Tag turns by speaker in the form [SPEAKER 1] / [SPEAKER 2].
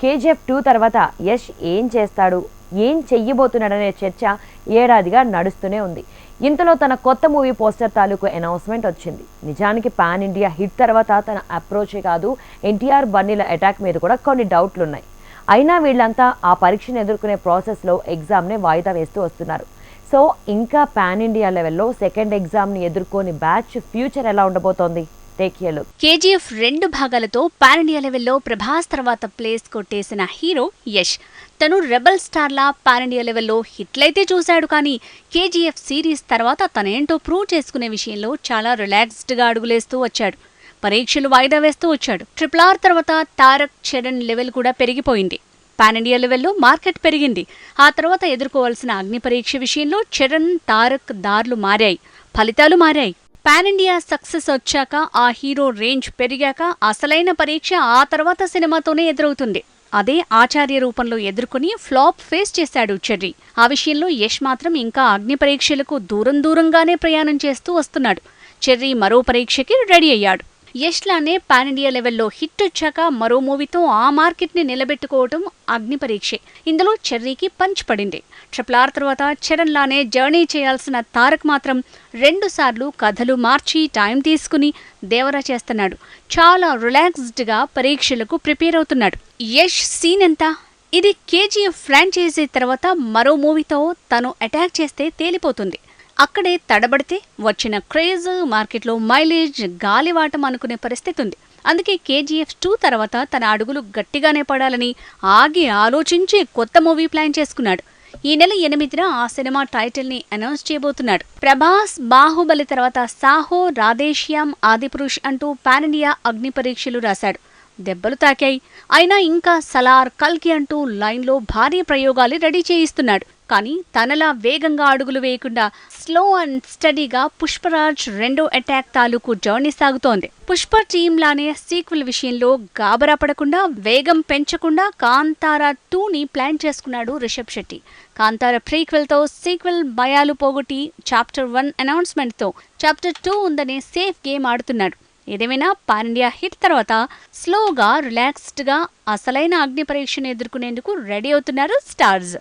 [SPEAKER 1] KGF two తర్వాత యష్ ఏం చేస్తాడు? ఏం చెయ్యబోతున్నాడనే చర్చ ఏడాదిగా నడుస్తూనే ఉంది. ఇంతలో తన కొత్త మూవీ పోస్టర్ తాలూకు అనౌన్స్మెంట్ వచ్చింది. నిజానికి పాన్ ఇండియా హిట్ తర్వాత తన అప్రోచే కాదు ఎన్టీఆర్ బన్నీల అటాక్ మీద కూడా కొన్ని డౌట్లు ఉన్నాయి అయినా వీళ్ళంతా ఆ పరీక్షను ఎదుర్కొనే ప్రాసెస్లో ఎగ్జామ్నే వాయిదా వేస్తూ వస్తున్నారు. సో ఇంకా పాన్ ఇండియా లెవెల్లో సెకండ్ ఎగ్జామ్ని ఎదుర్కొని బ్యాచ్ ఫ్యూచర్ ఎలా ఉండబోతోంది? టేక్ ఏ లుక్
[SPEAKER 2] కేజీఎఫ్ రెండు భాగాలతో పాన్ ఇండియా లెవెల్లో ప్రభాస్ తర్వాత ప్లేస్ కొట్టేసిన హీరో యష్. తను రెబల్ స్టార్లా పాన్ ఇండియా లెవెల్లో హిట్లయితే చూశాడు కానీ కేజీఎఫ్ సిరీస్ తర్వాత తనేంటో ప్రూవ్ చేసుకునే విషయంలో చాలా రిలాక్స్డ్గా అడుగులేస్తూ వచ్చాడు. పరీక్షలు వాయిదా వేస్తూ వచ్చాడు. ట్రిపుల్ ఆర్ తర్వాత తారక్ చరణ్ లెవెల్ కూడా పెరిగిపోయింది. పాన్ ఇండియా లెవెల్లో మార్కెట్ పెరిగింది. ఆ తర్వాత ఎదుర్కోవాల్సిన అగ్ని పరీక్ష విషయంలో చరణ్ తారక్ దారులు మారాయి. ఫలితాలు మారాయి. పాన్ ఇండియా సక్సెస్ వచ్చాక ఆ హీరో రేంజ్ పెరిగాక అసలైన పరీక్ష ఆ తర్వాత సినిమాతోనే ఎదురవుతుంది. అదే ఆచార్య రూపంలో ఎదుర్కొని ఫ్లాప్ ఫేస్ చేశాడు చెర్రీ. ఆ విషయంలో యష్ మాత్రం ఇంకా అగ్ని పరీక్షలకు దూరం దూరంగానే ప్రయాణం చేస్తూ వస్తున్నాడు. చెర్రీ మరో పరీక్షకి రెడీ అయ్యాడు. యష్ లానే పాన్ ఇండియా లెవెల్లో హిట్ వచ్చాక మరో మూవీతో ఆ మార్కెట్ని నిలబెట్టుకోవటం అగ్ని పరీక్షే. ఇందులో చెర్రీకి పంచ్ పడింది. ట్రిపుల్ ఆర్ తర్వాత చరణ్ లానే జర్నీ చేయాల్సిన తారక్ మాత్రం రెండు సార్లు కథలు మార్చి టైం తీసుకుని దేవరా చేస్తున్నాడు. చాలా రిలాక్స్డ్గా పరీక్షలకు ప్రిపేర్ అవుతున్నాడు. యష్ సీన్ ఎంత? ఇది కేజీఎఫ్ ఫ్రాంచైజీ తర్వాత మరో మూవీతో తను అటాక్ చేస్తే తేలిపోతుంది. అక్కడే తడబడితే వచ్చిన క్రేజ్ మార్కెట్లో మైలేజ్ గాలివాటం అనుకునే పరిస్థితి ఉంది. అందుకే కేజీఎఫ్ టూ తర్వాత తన అడుగులు గట్టిగానే పడాలని ఆగి ఆలోచించి కొత్త మూవీ ప్లాన్ చేసుకున్నాడు. ఈ నెల ఎనిమిదిన ఆ సినిమా టైటిల్ని అనౌన్స్ చేయబోతున్నాడు. ప్రభాస్ బాహుబలి తర్వాత సాహో రాధేశ్యామ్ ఆదిపురుష్ అంటూ పాన్ ఇండియా అగ్ని పరీక్షలు రాశాడు. దెబ్బలు తాకాయి. అయినా ఇంకా సలార్ కల్కి అంటూ లైన్లో భారీ ప్రయోగాలు రెడీ చేయిస్తున్నాడు. కానీ తనలా వేగంగా అడుగులు వేయకుండా స్లో అండ్ స్టడీగా పుష్పరాజ్ రెండో అటాక్ తాలూకు జర్నీ సాగుతోంది. పుష్ప టీమ్ లానే సీక్వెల్ విషయంలో గాబరా పడకుండా వేగం పెంచకుండా కాంతారా టూని ప్లాన్ చేసుకున్నాడు రిషబ్ శెట్టి. కాంతార ప్రీక్వెల్తో సీక్వెల్ భయాలు పోగొట్టి చాప్టర్ వన్ అనౌన్స్మెంట్తో చాప్టర్ టూ ఉందనే సేఫ్ గేమ్ ఆడుతున్నాడు. ఏదేమైనా పాండ్యా హిట్ తర్వాత స్లోగా రిలాక్స్డ్గా అసలైన అగ్ని పరీక్షను ఎదుర్కొనేందుకు రెడీ అవుతున్నారు స్టార్స్.